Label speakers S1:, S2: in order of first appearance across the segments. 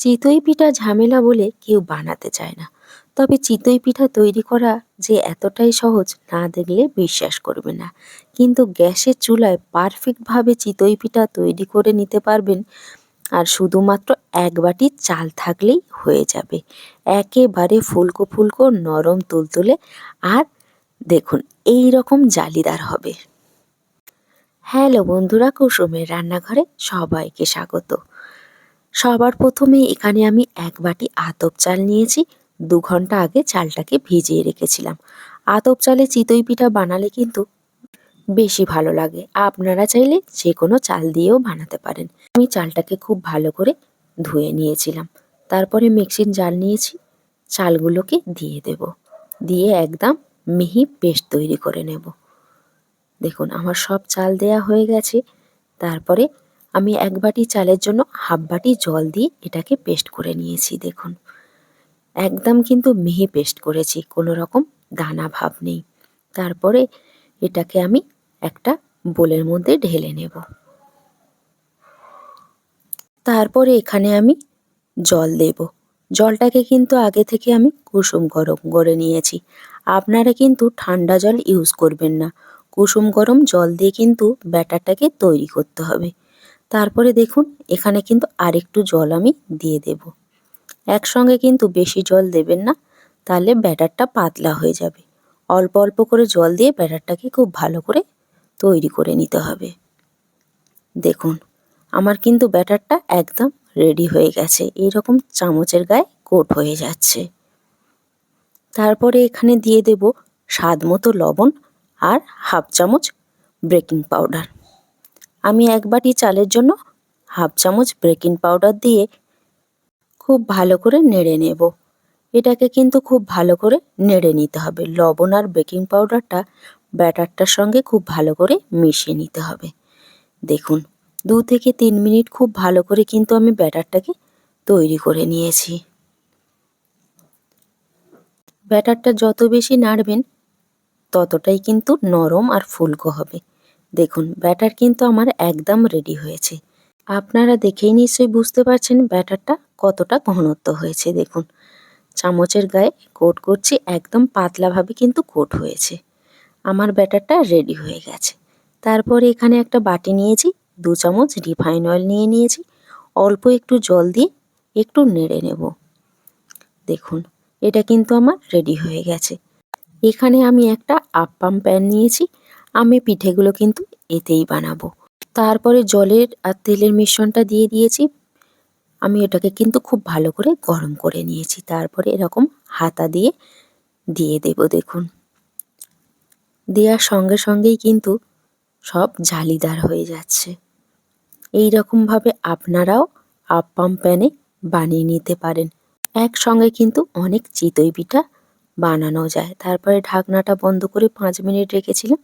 S1: চিতই পিঠা ঝামেলা বলে কেউ বানাতে চায় না। তবে চিতই পিঠা তৈরি করা যে এতটাই সহজ না দেখলে বিশ্বাস করবে না। কিন্তু গ্যাসের চুলায় পারফেক্টভাবে চিতই পিঠা তৈরি করে নিতে পারবেন আর শুধুমাত্র এক বাটি চাল থাকলেই হয়ে যাবে। একেবারে ফুলকো ফুলকো নরম তুলতুলে আর দেখুন এই রকম জালিদার হবে। হ্যালো বন্ধুরা, কুসুমের রান্নাঘরে সবাইকে স্বাগত। সবার প্রথমে এখানে আমি এক বাটি আতপ চাল নিয়েছি। দু ঘণ্টা আগে চালটাকে ভিজিয়ে রেখেছিলাম। আতপ চালে চিতই পিঠা বানালে কিন্তু বেশি ভালো লাগে। আপনারা চাইলে যে কোনো চাল দিয়েও বানাতে পারেন। আমি চালটাকে খুব ভালো করে ধুয়ে নিয়েছিলাম। তারপরে মিক্সির জাল নিয়েছি। চালগুলোকে দিয়ে দেব। দিয়ে একদম মিহি পেস্ট তৈরি করে নেব। দেখুন, আমার সব চাল দেয়া হয়ে গেছে। তারপরে আমি এক বাটি চালের জন্য হাফ বাটি জল দিয়ে এটাকে পেস্ট করে নিয়েছি, দেখুন। একদম কিন্তু মিহি পেস্ট করেছি, কোনো রকম দানা ভাব নেই। তারপরে এটাকে আমি একটা বোলের মধ্যে ঢেলে নেব। তারপরে এখানে আমি জল দেব। জলটাকে কিন্তু আগে থেকে আমি কুসুম গরম করে নিয়েছি। আপনারা কিন্তু ঠান্ডা জল ইউজ করবেন না। কুসুম গরম জল দিয়ে কিন্তু ব্যাটারটাকে তৈরি করতে হবে। তারপরে দেখুন, এখানে কিন্তু আরেকটু জল আমি দিয়ে দেব। একসঙ্গে কিন্তু বেশি জল দেবেন না, তাহলে ব্যাটারটা পাতলা হয়ে যাবে। অল্প অল্প করে জল দিয়ে ব্যাটারটাকে খুব ভালো করে তৈরি করে নিতে হবে। দেখুন, আমার কিন্তু ব্যাটারটা একদম রেডি হয়ে গেছে। এইরকম চামচের গায়ে কোট হয়ে যাচ্ছে। তারপরে এখানে দিয়ে দেব স্বাদ মতো লবণ আর হাফ চামচ বেকিং পাউডার। আমি এক বাটি চালের জন্য হাফ চামচ বেকিং পাউডার দিয়ে খুব ভালো করে নেড়ে নেব। এটাকে কিন্তু খুব ভালো করে নেড়ে নিতে হবে। লবণ আর বেকিং পাউডারটা ব্যাটারটার সঙ্গে খুব ভালো করে মিশিয়ে নিতে হবে। দেখুন, দু থেকে তিন মিনিট খুব ভালো করে কিন্তু আমি ব্যাটারটাকে তৈরি করে নিয়েছি। ব্যাটারটা যত বেশি নাড়বেন, ততটাই কিন্তু নরম আর ফুলকো হবে। দেখুন, ব্যাটার কিন্তু আমার একদম রেডি হয়েছে। আপনারা দেখেই নিশ্চয়ই বুঝতে পারছেন ব্যাটারটা কতটা ঘনত্ব হয়েছে, দেখুন। চামচের গায়ে কোট করছি, একদম পাতলাভাবে কিন্তু কোট হয়েছে। আমার ব্যাটারটা রেডি হয়ে গেছে। তারপরে এখানে একটা বাটি নিয়েছি, দু চামচ রিফাইন অয়েল নিয়ে নিয়েছি। অল্প একটু জল দিয়ে একটু নেড়ে নেব। দেখুন, এটা কিন্তু আমার রেডি হয়ে গেছে। এখানে আমি একটা আপ্পাম প্যান নিয়েছি। আমি পিঠেগুলো কিন্তু এতেই বানাবো। তারপরে জলের আর তেলের মিশ্রণটা দিয়ে দিয়েছি। আমি এটাকে কিন্তু খুব ভালো করে গরম করে নিয়েছি। তারপরে এরকম হাতা দিয়ে দিয়ে দেব, দেখুন। দেওয়ার সঙ্গে সঙ্গেই কিন্তু সব জালিদার হয়ে যাচ্ছে। এই রকমভাবে আপনারাও আপ্পাম প্যানে বানিয়ে নিতে পারেন। একসঙ্গে কিন্তু অনেক চিতই পিঠা বানানো যায়। তারপরে ঢাকনাটা বন্ধ করে পাঁচ মিনিট রেখেছিলাম।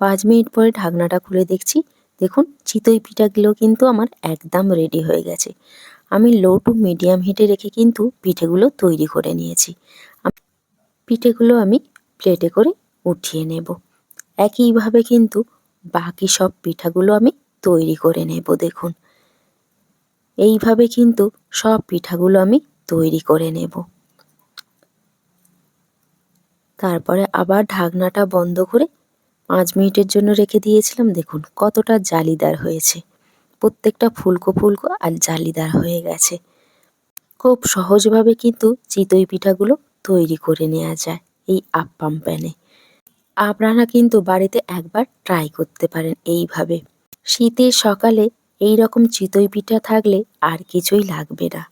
S1: পাঁচ মিনিট পরে ঢাকনাটা খুলে দেখছি। দেখুন, চিতই পিঠাগুলো কিন্তু আমার একদম রেডি হয়ে গেছে। আমি লো টু মিডিয়াম হিটে রেখে কিন্তু পিঠেগুলো তৈরি করে নিয়েছি। পিঠেগুলো আমি প্লেটে করে উঠিয়ে নেব। একইভাবে কিন্তু বাকি সব পিঠাগুলো আমি তৈরি করে নেব, দেখুন। এইভাবে কিন্তু সব পিঠাগুলো আমি তৈরি করে নেব। তারপরে আবার ঢাকনাটা বন্ধ করে পাঁচ মিনিটের জন্য রেখে দিয়েছিলাম, দেখুন কতটা জালিদার হয়েছে। প্রত্যেকটা ফুলকো ফুলকো আর জালিদার হয়ে গেছে। খুব সহজভাবে কিন্তু চিতই পিঠাগুলো তৈরি করে নেওয়া যায় এই আপ্পাম প্যানে। আপনারা কিন্তু বাড়িতে একবার ট্রাই করতে পারেন এইভাবে। শীতের সকালে এই রকম চিতই পিঠা থাকলে আর কিছুই লাগবে না।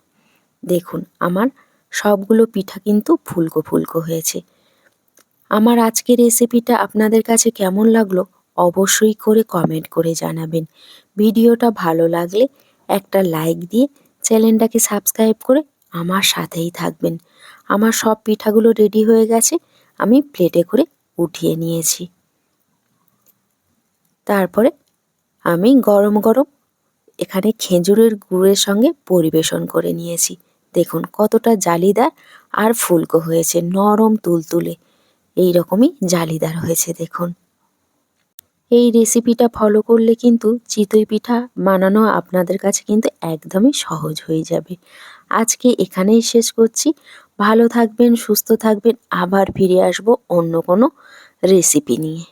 S1: দেখুন, আমার সবগুলো পিঠা কিন্তু ফুলকো ফুলকো হয়েছে। আমার আজকের রেসিপিটা আপনাদের কাছে কেমন লাগল অবশ্যই করে কমেন্ট করে জানাবেন। ভিডিওটা ভালো লাগলে একটা লাইক দিয়ে চ্যানেলটাকে সাবস্ক্রাইব করে আমার সাথেই থাকবেন। আমার সব পিঠাগুলো রেডি হয়ে গেছে, আমি প্লেটে করে উঠিয়ে নিয়েছি। তারপরে আমি গরম গরম এখানে খেজুরের গুড়ের সঙ্গে পরিবেশন করে নিয়েছি। দেখুন কতটা জালিদার আর ফুলকো হয়েছে, নরম তুলতুলে। এই রকমই জালিদার হয়েছে, দেখুন। এই রেসিপিটা ফলো করলে কিন্তু চিতই পিঠা বানানো আপনাদের কাছে কিন্তু একদমই সহজ হয়ে যাবে। আজকে এখানেই শেষ করছি। ভালো থাকবেন, সুস্থ থাকবেন। আবার ফিরে আসব অন্য কোনো রেসিপি নিয়ে।